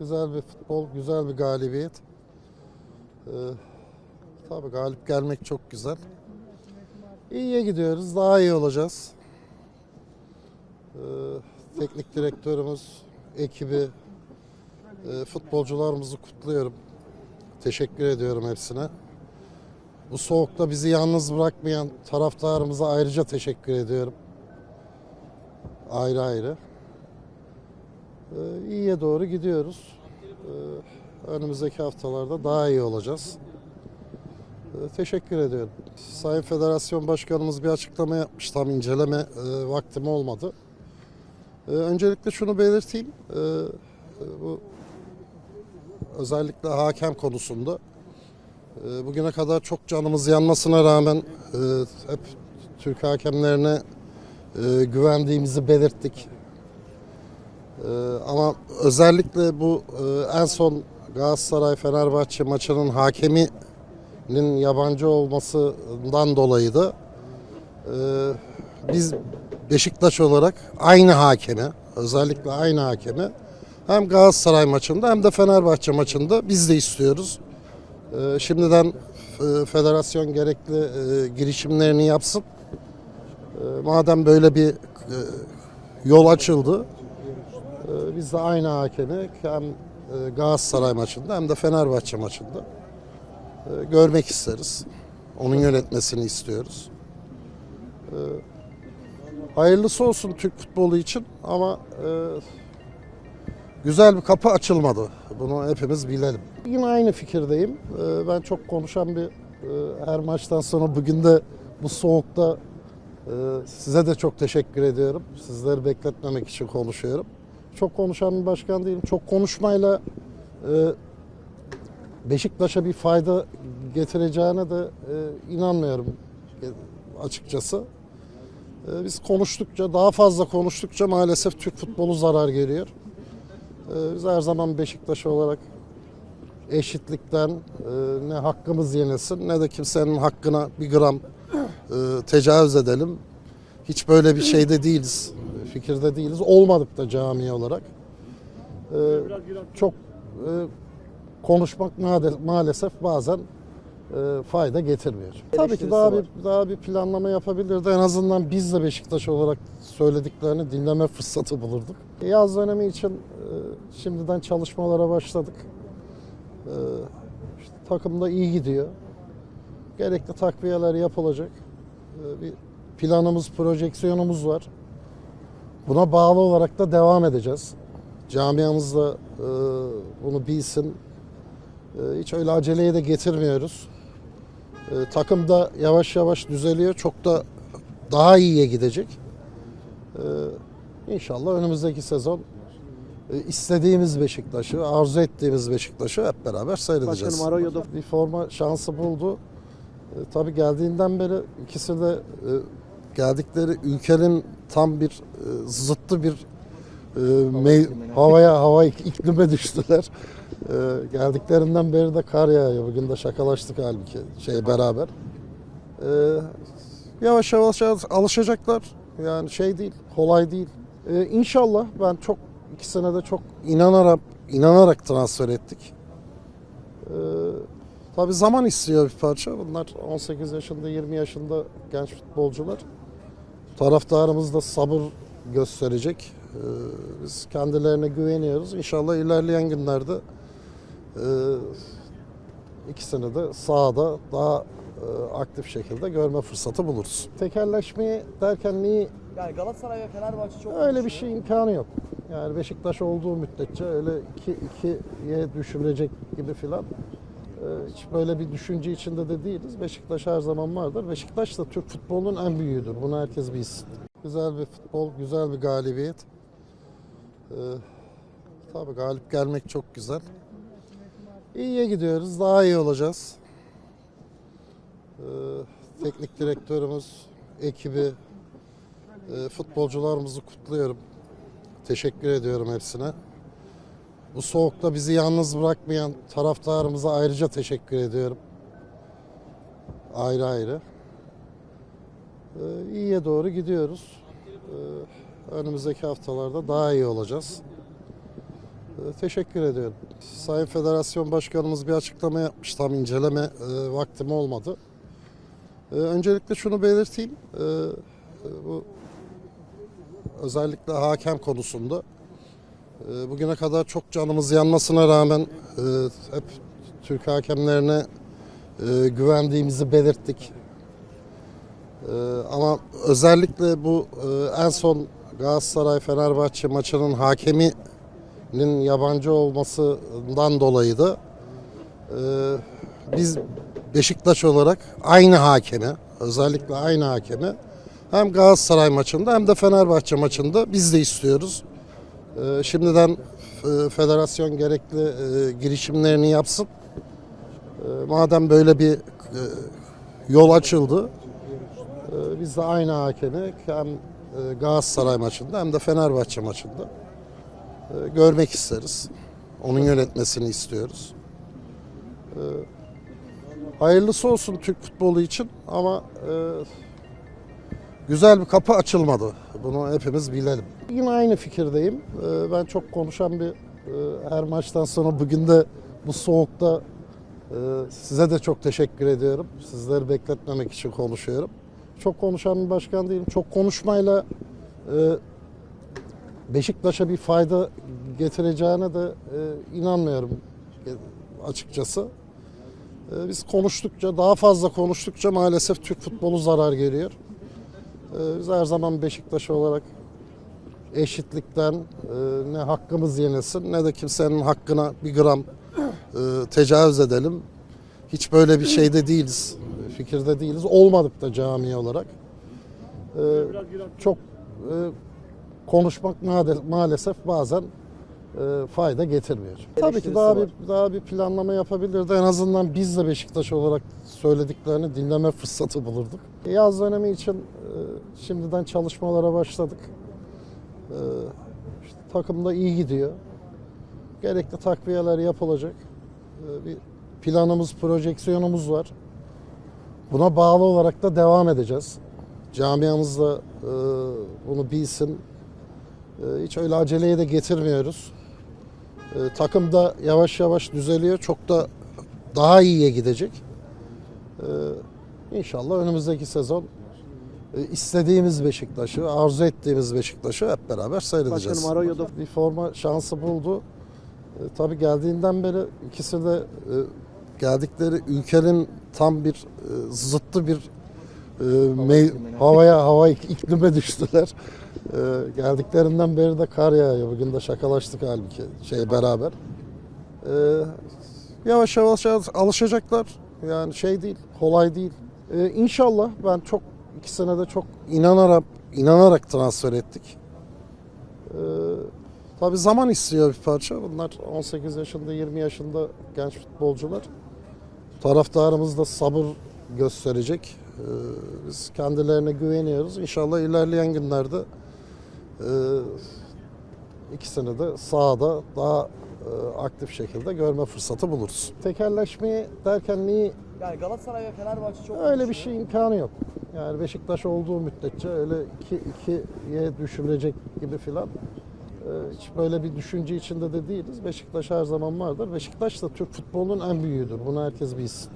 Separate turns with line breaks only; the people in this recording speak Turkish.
Güzel bir futbol, güzel bir galibiyet. Ee, tabii galip gelmek çok güzel. İyiye gidiyoruz, daha iyi olacağız. Ee, teknik direktörümüz, ekibi, e, futbolcularımızı kutluyorum. Teşekkür ediyorum hepsine. Bu soğukta bizi yalnız bırakmayan taraftarımıza ayrıca teşekkür ediyorum. Ayrı ayrı. Ee, iyiye doğru gidiyoruz. Ee, önümüzdeki haftalarda daha iyi olacağız. Ee, teşekkür ediyorum. Sayın Federasyon Başkanımız bir açıklama yapmış. Tam inceleme e, vaktim olmadı. Öncelikle şunu belirteyim. Ee, bu özellikle hakem konusunda e, bugüne kadar çok canımız yanmasına rağmen e, hep Türk hakemlerine e, güvendiğimizi belirttik. E, ama özellikle bu e, en son Galatasaray-Fenerbahçe maçının hakeminin yabancı olmasından dolayı da e, biz Beşiktaş olarak aynı hakeme, özellikle aynı hakeme hem Galatasaray maçında hem de Fenerbahçe maçında biz de istiyoruz. E, şimdiden e, federasyon gerekli e, girişimlerini yapsın. Madem böyle bir yol açıldı, biz de aynı hakemi hem e, Galatasaray maçında hem de Fenerbahçe maçında e, görmek isteriz. Onun yönetmesini istiyoruz. E, hayırlısı olsun Türk futbolu için ama e, güzel bir kapı açılmadı. Bunu hepimiz bilelim. Yine aynı fikirdeyim. E, ben çok konuşan bir her maçtan sonra bugün de bu soğukta size de çok teşekkür ediyorum. Sizleri bekletmemek için konuşuyorum. Çok konuşan bir başkan değilim. Çok konuşmayla e, Beşiktaş'a bir fayda getireceğine de e, inanmıyorum e, açıkçası. E, biz konuştukça, daha fazla konuştukça maalesef Türk futbolu zarar görüyor. E, biz her zaman Beşiktaş olarak eşitlikten e, ne hakkımız yenilsin ne de kimsenin hakkına bir gram e, tecavüz edelim. Hiç böyle bir şeyde değiliz, fikirde değiliz. Olmadık da cami olarak. E, çok e, konuşmak maalesef, maalesef bazen e, fayda getirmiyor. Tabii ki daha bir daha bir planlama yapabilirdi. En azından biz de Beşiktaş olarak söylediklerini dinleme fırsatı bulurduk. Yaz dönemi için e, şimdiden çalışmalara başladık. E, işte takım da iyi gidiyor. Gerekli takviyeler yapılacak. E, bir planımız, projeksiyonumuz var. Buna bağlı olarak da devam edeceğiz. Camiamız da e, bunu bilsin. E, hiç öyle aceleye de getirmiyoruz. E, takım da yavaş yavaş düzeliyor. Çok da daha iyiye gidecek. E, inşallah önümüzdeki sezon e, istediğimiz Beşiktaş'ı, arzu ettiğimiz Beşiktaş'ı hep beraber seyredeceğiz.
Başkanım Aroyo'da
bir forma şansı buldu. E, tabii geldiğinden beri ikisi de e, geldikleri ülkenin tam bir e, zıttı bir e, me- havaya hava ik- iklime düştüler. E, geldiklerinden beri de kar yağıyor. Bugün de şakalaştık halbuki şey beraber. E, yavaş yavaş alışacaklar. Yani şey değil, kolay değil. E, inşallah ben çok ikisine de çok inanarak inanarak transfer ettik. E, tabii zaman istiyor bir parça. Bunlar 18 yaşında, 20 yaşında genç futbolcular. Taraftarımız da sabır gösterecek. Ee, Biz kendilerine güveniyoruz. İnşallah ilerleyen günlerde e, ikisini de sahada daha e, aktif şekilde görme fırsatı buluruz. Tekelleşmeyi derken neyi
yani Galatasaray ve Fenerbahçe çok
öyle bir şey imkanı yok. Yani Beşiktaş olduğu müddetçe öyle iki, ikiye düşülecek gibi filan hiç böyle bir düşünce içinde de değiliz. Beşiktaş her zaman vardır. Beşiktaş da Türk futbolunun en büyüğüdür. Bunu herkes bilsin. Güzel bir futbol, güzel bir galibiyet. Ee, tabii galip gelmek çok güzel. İyiye gidiyoruz, daha iyi olacağız. Ee, teknik direktörümüz, ekibi, e, futbolcularımızı kutluyorum. Teşekkür ediyorum hepsine. Bu soğukta bizi yalnız bırakmayan taraftarımıza ayrıca teşekkür ediyorum. Ayrı ayrı. Ee, iyiye doğru gidiyoruz. Ee, önümüzdeki haftalarda daha iyi olacağız. Ee, Teşekkür ediyorum. Sayın Federasyon Başkanımız bir açıklama yapmış. Tam inceleme e, vaktim olmadı. E, öncelikle şunu belirteyim. E, e, bu özellikle hakem konusunda bugüne kadar çok canımız yanmasına rağmen e, hep Türk hakemlerine e, güvendiğimizi belirttik. E, ama özellikle bu e, en son Galatasaray-Fenerbahçe maçının hakemi nin yabancı olmasından dolayı da e, biz Beşiktaş olarak aynı hakeme, özellikle aynı hakeme hem Galatasaray maçında hem de Fenerbahçe maçında biz de istiyoruz. E, şimdiden e, federasyon gerekli e, girişimlerini yapsın. E, madem böyle bir e, yol açıldı, biz de aynı hakemi hem Galatasaray maçında hem de Fenerbahçe maçında görmek isteriz. Onun yönetmesini istiyoruz. Hayırlısı olsun Türk futbolu için ama güzel bir kapı açılmadı. Bunu hepimiz bilelim. Yine aynı fikirdeyim. E, Ben çok konuşan bir e, her maçtan sonra bugün de bu soğukta e, size de çok teşekkür ediyorum. Sizleri bekletmemek için konuşuyorum. Çok konuşan bir başkan değilim. Çok konuşmayla e, Beşiktaş'a bir fayda getireceğine de inanmıyorum açıkçası. Biz konuştukça, daha fazla konuştukça maalesef Türk futbolu zarar görüyor. E, biz her zaman Beşiktaş olarak eşitlikten e, ne hakkımız yenilsin ne de kimsenin hakkına bir gram e, tecavüz edelim. Hiç böyle bir şeyde değiliz, fikirde değiliz. Olmadık da cami olarak. E, çok e, konuşmak maalesef, bazen fayda getirmiyor. Tabii ki daha bir daha bir planlama yapabilirdi. En azından biz de Beşiktaş olarak söylediklerini dinleme fırsatı bulurduk. Yaz dönemi için şimdiden çalışmalara başladık. E, işte takım da iyi gidiyor. Gerekli takviyeler yapılacak. E, bir planımız, projeksiyonumuz var. Buna bağlı olarak da devam edeceğiz. Camiamız da e, bunu bilsin. E, hiç öyle aceleye de getirmiyoruz. E, takım da yavaş yavaş düzeliyor. Çok da daha iyiye gidecek. E, inşallah önümüzdeki sezon istediğimiz Beşiktaş'ı, arzu ettiğimiz Beşiktaş'ı hep beraber seyredeceğiz.
Başkanım Arroyo'da
bir forma şansı buldu. E, tabii geldiğinden beri ikisi de e, geldikleri ülkenin tam bir e, zıttı bir e, me- havaya hava ik- iklime düştüler. E, geldiklerinden beri de kar yağıyor. Bugün de şakalaştık halbuki şey beraber. E, yavaş yavaş alışacaklar. Yani şey değil, kolay değil. E, inşallah ben çok ikisine de çok inanarak inanarak transfer ettik. E, tabii zaman istiyor bir parça. Bunlar 18 yaşında, 20 yaşında genç futbolcular. Taraftarımız da sabır gösterecek. Ee, Biz kendilerine güveniyoruz. İnşallah ilerleyen günlerde e, ikisini de sahada daha e, aktif şekilde görme fırsatı buluruz. Tekerleşmeyi derken neyi
yani Galatasaray ve Fenerbahçe çok
öyle bir
konuşuyor.
şey imkanı yok. Yani Beşiktaş olduğu müddetçe öyle iki, ikiye düşülecek gibi filan e, hiç böyle bir düşünce içinde de değiliz. Beşiktaş her zaman vardır. Beşiktaş da Türk futbolunun en büyüğüdür. Bunu herkes bilsin.